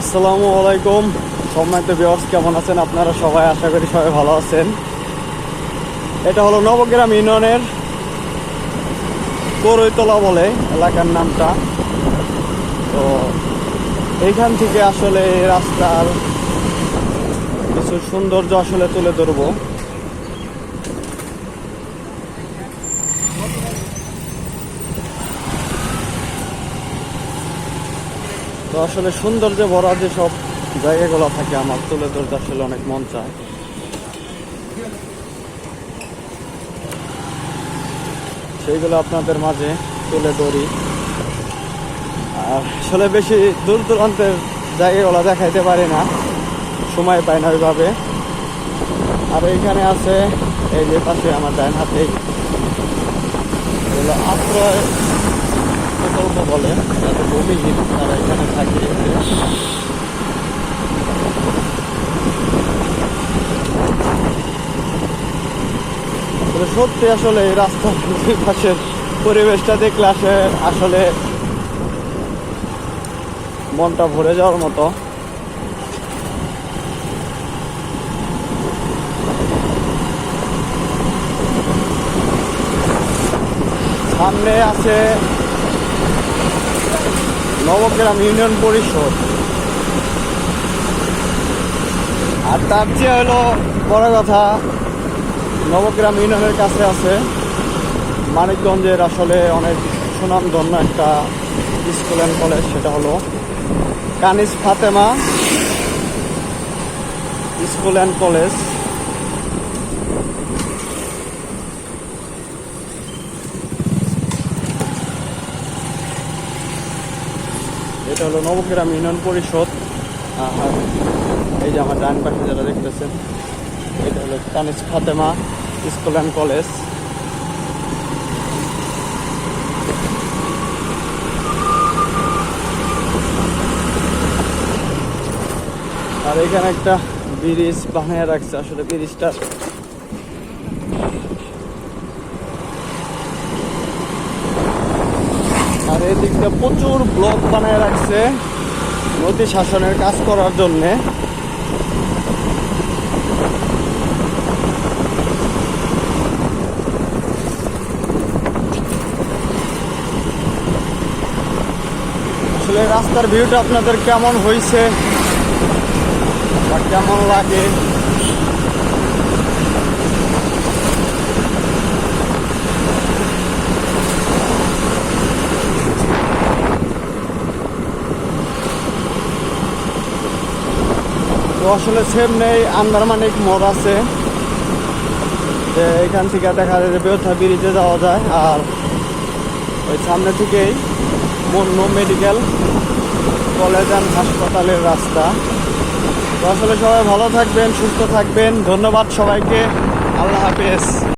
আসসালামু আলাইকুম। সম্মানিত বিয়ার্স কেমন আছেন আপনারা? সবাই আশা করি সবাই ভালো আছেন। এটা হলো নবগ্রাম ইউনিয়নের করৈতলা বলে এলাকার নামটা। তো এইখান থেকে আসলে রাস্তার কিছু সৌন্দর্য আসলে তুলে ধরবো। তো আসলে সৌন্দর্যে ভরা যে সব জায়গাগুলো থাকে আমার তুলে ধরতে আসলে অনেক মন চায়। সেইগুলো আপনাদের মাঝে তুলে ধরি। আর আসলে বেশি দূর দূরান্তের জায়গাগুলো দেখাইতে পারি না, সময় পাই না ওইভাবে। আর এইখানে আছে, এই যে পাশে আমার ডাইন হাতে আশ্রয় প্রকল্প বলে যাতে ভূমিহীন তারা এখানে থাকে। সত্যি আসলে এই রাস্তার পাশের পরিবেশটা দেখলে আসে, আসলে মনটা ভরে যাওয়ার মতো। সামনে আছে নবগ্রাম ইউনিয়ন পরিষদ। আর তার চেয়ে হলো বড় কথা, নবগ্রাম ইউনিয়নের কাছে আছে মানিকগঞ্জের আসলে অনেক সুনামধন্য একটা স্কুল অ্যান্ড কলেজ, সেটা হলো Kanis Fatema school and college. এটা হলো নবগ্রাম ইউনিয়ন পরিষদ। আর এই যে আমার ডান পাশে যারা দেখতেছেন, এটা হলো Kanis Fatema school and college. আর এখানে একটা ব্রিজ বানিয়ে রাখছে, আসলে ব্রিজটা এদিকটা প্রচুর ব্লক বানায় রাখছে নদী শাসনের কাজ করার জন্যে। আসলে রাস্তার ভিউটা আপনাদের কেমন হয়েছে বা কেমন লাগে? আসলে সেম নেই, আন্দারমানিক মোড় আছে। যে এখান থেকে দেখা যায় যে বেউথা ব্রিজে যাওয়া যায়, আর ওই সামনে থেকেই মন্য মেডিকেল কলেজ অ্যান্ড হাসপাতালের রাস্তা। তো আসলে সবাই ভালো থাকবেন, সুস্থ থাকবেন। ধন্যবাদ সবাইকে। আল্লাহ হাফেজ।